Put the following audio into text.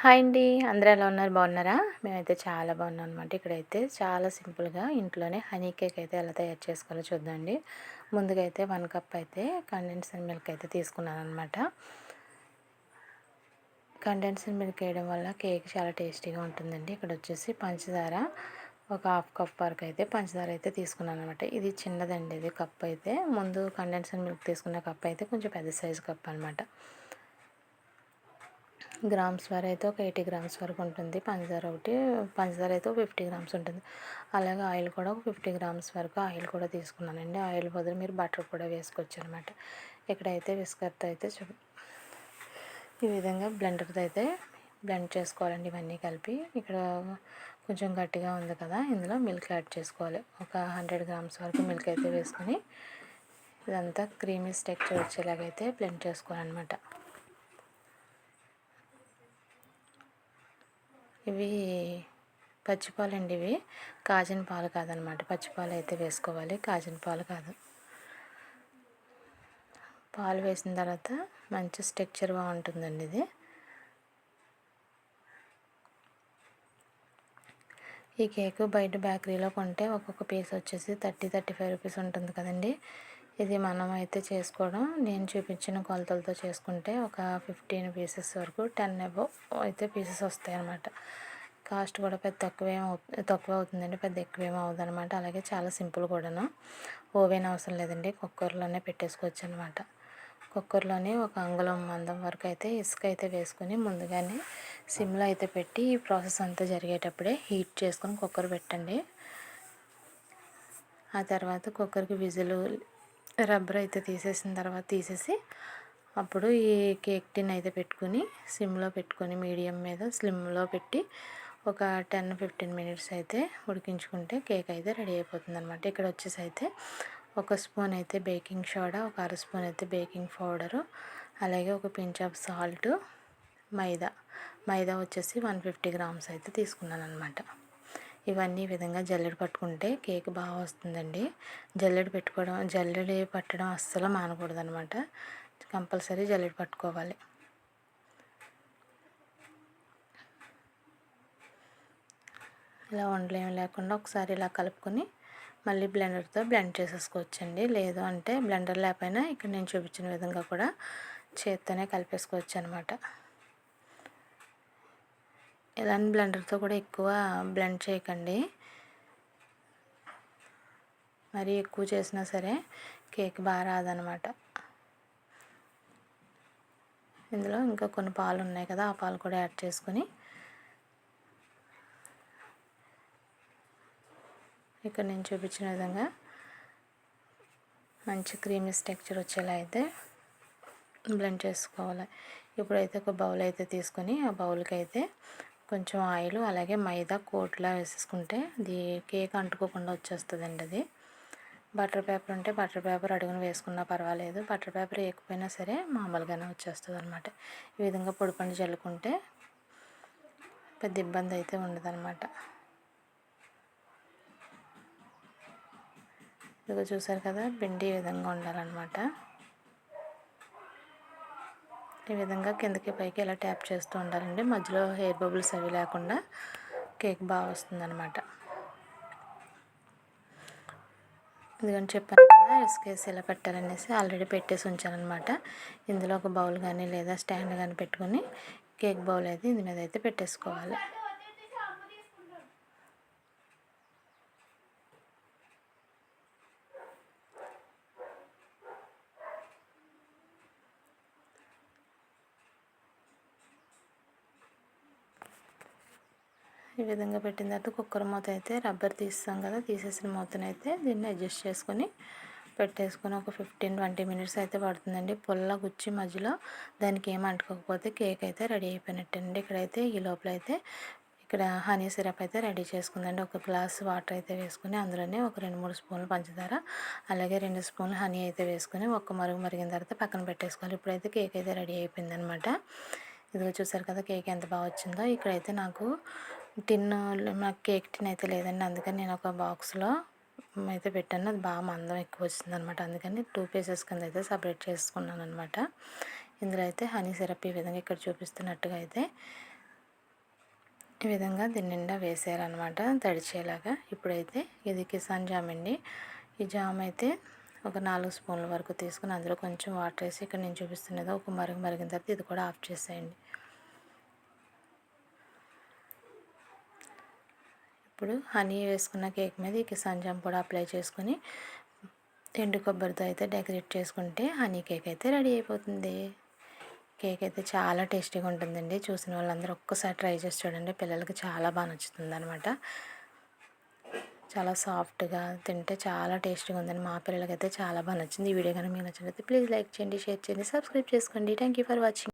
Hi అండి. అందరూ ఎలా ఉన్నారు? బాగున్నారా? మేమైతే చాలా బాగున్నాం అనమాట ఇక్కడైతే. చాలా సింపుల్గా ఇంట్లోనే హనీ కేక్ అయితే ఎలా తయారు చేసుకోవాలో చూద్దామండి. ముందుగా అయితే వన్ కప్ అయితే కండెన్సర్ మిల్క్ అయితే తీసుకున్నాను అనమాట కండెన్సర్ మిల్క్ వేయడం వల్ల కేక్ చాలా టేస్టీగా ఉంటుందండి. ఇక్కడ వచ్చేసి పంచదార ఒక హాఫ్ కప్ వరకు అయితే పంచదార అయితే తీసుకున్నాను అనమాట ఇది చిన్నదండి. ఇది కప్ అయితే. ముందు కండెన్సర్ మిల్క్ తీసుకున్న కప్ అయితే కొంచెం పెద్ద సైజు కప్ అనమాట గ్రామ్స్ వరకు అయితే ఒక ఎయిటీ గ్రామ్స్ వరకు ఉంటుంది. పంచదార ఒకటి పంచదార అయితే ఫిఫ్టీ గ్రామ్స్ ఉంటుంది. అలాగే ఆయిల్ కూడా ఒక ఫిఫ్టీ గ్రామ్స్ వరకు ఆయిల్ కూడా తీసుకున్నానండి. ఆయిల్ బదులు మీరు బటర్ కూడా వేసుకోవచ్చు అనమాట ఇక్కడైతే విస్కర్తో అయితే చూ ఈ విధంగా బ్లెండర్తో అయితే బ్లెండ్ చేసుకోవాలండి ఇవన్నీ కలిపి. ఇక్కడ కొంచెం గట్టిగా ఉంది కదా ఇందులో మిల్క్ యాడ్ చేసుకోవాలి. ఒక హండ్రెడ్ గ్రామ్స్ వరకు మిల్క్ అయితే వేసుకొని ఇదంతా క్రీమీ స్టెక్చర్ వచ్చేలాగైతే బ్లెండ్ చేసుకోవాలన్నమాట. ఇవి పచ్చిపాలండి ఇవి. కాచిన పాలు కాదనమాట. పచ్చిపాలు అయితే వేసుకోవాలి. కాచిన పాలు కాదు. పాలు వేసిన తర్వాత మంచి స్ట్రక్చర్ బాగుంటుందండి ఇది. ఈ కేక్ బయట బేకరీలో కొంటే ఒక్కొక్క పీస్ వచ్చేసి థర్టీ థర్టీ ఫైవ్ రూపీస్ ఉంటుంది కదండి. ఇది మనం అయితే చేసుకోవడం. నేను చూపించిన కొలతలతో చేసుకుంటే ఒక ఫిఫ్టీన్ పీసెస్ వరకు టెన్ అబో అయితే పీసెస్ వస్తాయి అన్నమాట కాస్ట్ కూడా పెద్ద తక్కువ తక్కువ అవుతుందండి పెద్ద ఎక్కువేమో అవుతుంది అనమాట అలాగే చాలా సింపుల్ కూడాను. ఓవెన్ అవసరం లేదండి కుక్కర్లోనే పెట్టేసుకోవచ్చు అనమాట కుక్కర్లోనే ఒక అంగుళం మందం వరకు అయితే ఇసుక అయితే వేసుకొని ముందుగానే సిమ్లో అయితే పెట్టి ఈ ప్రాసెస్ అంతా జరిగేటప్పుడే హీట్ చేసుకొని కుక్కర్ పెట్టండి. ఆ తర్వాత కుక్కర్కి విజులు రబ్బర్ అయితే తీసేసిన తర్వాత తీసేసి అప్పుడు ఈ కేక్ టిన్ అయితే పెట్టుకుని సిమ్లో పెట్టుకొని మీడియం మీద స్లిమ్లో పెట్టి ఒక టెన్ ఫిఫ్టీన్ మినిట్స్ అయితే ఉడికించుకుంటే కేక్ అయితే రెడీ అయిపోతుంది అనమాట ఇక్కడ వచ్చేసి అయితే ఒక స్పూన్ అయితే బేకింగ్ సోడా ఒక అర స్పూన్ అయితే బేకింగ్ పౌడరు అలాగే ఒక pinch of salt maida. Maida వచ్చేసి వన్ ఫిఫ్టీ గ్రామ్స్ అయితే తీసుకున్నాను అనమాట ఇవన్నీ విధంగా జల్లెడ పట్టుకుంటే కేక్ బాగా వస్తుందండి. జల్లెడ పెట్టుకోవడం జల్లెడ పట్టడం అస్సలు మానకూడదు అనమాట కంపల్సరీ జల్లెడ పట్టుకోవాలి. ఇలా ఉండలేం లేకుండా ఒకసారి ఇలా కలుపుకొని మళ్ళీ బ్లెండర్తో బ్లెండ్ చేసేసుకోవచ్చండి. లేదు అంటే బ్లెండర్ లేకపోయినా ఇక్కడ నేను చూపించిన విధంగా కూడా చేత్తోనే కలిపేసుకోవచ్చు అనమాట ఇలాంటి బ్లెండర్తో కూడా ఎక్కువ బ్లెండ్ చేయకండి. మరి ఎక్కువ చేసినా సరే కేక్ బాగా రాదనమాట. ఇందులో ఇంకా కొన్ని పాలు ఉన్నాయి కదా ఆ పాలు కూడా యాడ్ చేసుకొని. ఇక్కడ నేను చూపించిన విధంగా మంచి క్రీమీ టెక్చర్ వచ్చేలా అయితే బ్లెండ్ చేసుకోవాలి. ఇప్పుడైతే ఒక బౌల్ అయితే తీసుకొని ఆ బౌల్కి అయితే కొంచెం ఆయిల్ అలాగే మైదా కోట్లా వేసేసుకుంటే అది కేక్ అంటుకోకుండా వచ్చేస్తుందండి అది. బటర్ పేపర్ ఉంటే బటర్ పేపర్ అడుగున వేసుకున్నా పర్వాలేదు. బటర్ పేపర్ వేయకపోయినా సరే మామూలుగానే వచ్చేస్తుంది అనమాట ఈ విధంగా పొడి పండు చల్లుకుంటే పెద్ద ఇబ్బంది అయితే ఉండదు అనమాట ఇదిగో చూసారు కదా పిండి ఈ విధంగా ఉండాలన్నమాట. ఈ విధంగా కిందకి పైకి ఇలా ట్యాప్ చేస్తూ ఉండాలండి. మధ్యలో హెయిర్ బబుల్స్ అవి లేకుండా కేక్ బాగా వస్తుందన్నమాట. ఇదిగోని చెప్పాను కదా ఎస్కేసి ఇలా పెట్టాలనేసి ఆల్రెడీ పెట్టేసి ఉంచానమాట ఇందులో ఒక బౌల్ కానీ లేదా స్టాండ్ కానీ పెట్టుకొని కేక్ బౌల్ అయితే ఇందు మీద అయితే పెట్టేసుకోవాలి. ఈ విధంగా పెట్టిన తర్వాత కుక్కర్ మూత అయితే రబ్బర్ తీస్తాం కదా తీసేసిన మూతనైతే దీన్ని అడ్జస్ట్ చేసుకొని పెట్టేసుకొని ఒక ఫిఫ్టీన్ ట్వంటీ మినిట్స్ అయితే పడుతుందండి. పుల్ల గుచ్చి మధ్యలో దానికి ఏం అంటుకోకపోతే కేక్ అయితే రెడీ అయిపోయినట్టండి. ఇక్కడైతే ఈ లోపల అయితే ఇక్కడ హనీ సిరప్ అయితే రెడీ చేసుకుందండి. ఒక గ్లాస్ వాటర్ అయితే వేసుకుని అందులోనే ఒక రెండు మూడు స్పూన్లు పంచదార అలాగే రెండు స్పూన్లు హనీ అయితే వేసుకొని ఒక్క మరుగు మరిగిన తర్వాత పక్కన పెట్టేసుకోవాలి. ఇప్పుడైతే కేక్ అయితే రెడీ అయిపోయిందనమాట ఇదిగో చూసారు కదా కేక్ ఎంత బాగా వచ్చిందో. ఇక్కడైతే నాకు టిన్ నాకు కేక్ టిన్ అయితే లేదండి. అందుకని నేను ఒక బాక్స్లో అయితే పెట్టాను. అది బాగా మందం ఎక్కువ వచ్చింది అనమాట అందుకని టూ పీసెస్ కింద అయితే సపరేట్ చేసుకున్నాను అనమాట. ఇందులో అయితే హనీ సిరప్ ఈ విధంగా ఇక్కడ చూపిస్తున్నట్టుగా అయితే ఈ విధంగా దీని నిండా వేసేయాలన్నమాట. తడిచేలాగా ఇప్పుడైతే ఇది కిసాన్ జామ్ అండి. ఈ జామ్ అయితే ఒక నాలుగు స్పూన్ల వరకు తీసుకుని అందులో కొంచెం వాటర్ వేసి ఇక్కడ నేను చూపిస్తున్నది ఒక మరుగు మరిగిన తర్వాత ఇది కూడా ఆఫ్ చేసేయండి. ఇప్పుడు హనీ వేసుకున్న కేక్ మీద ఈ కిసాన్ జామ్ కూడా అప్లై చేసుకొని ఎండు కొబ్బరితో అయితే డెకరేట్ చేసుకుంటే హనీ కేక్ అయితే రెడీ అయిపోతుంది. కేక్ అయితే చాలా టేస్టీగా ఉంటుందండి. చూసిన వాళ్ళందరూ ఒక్కసారి ట్రై చేసి చూడండి. పిల్లలకి చాలా బాగా నచ్చుతుంది అనమాట చాలా సాఫ్ట్గా తింటే చాలా టేస్టీగా ఉందని మా పిల్లలకైతే చాలా బాగా నచ్చింది. ఈ వీడియో కనుక మీకు నచ్చినట్లయితే ప్లీజ్ లైక్ చేయండి షేర్ చేయండి సబ్స్క్రైబ్ చేసుకోండి. Thank you for watching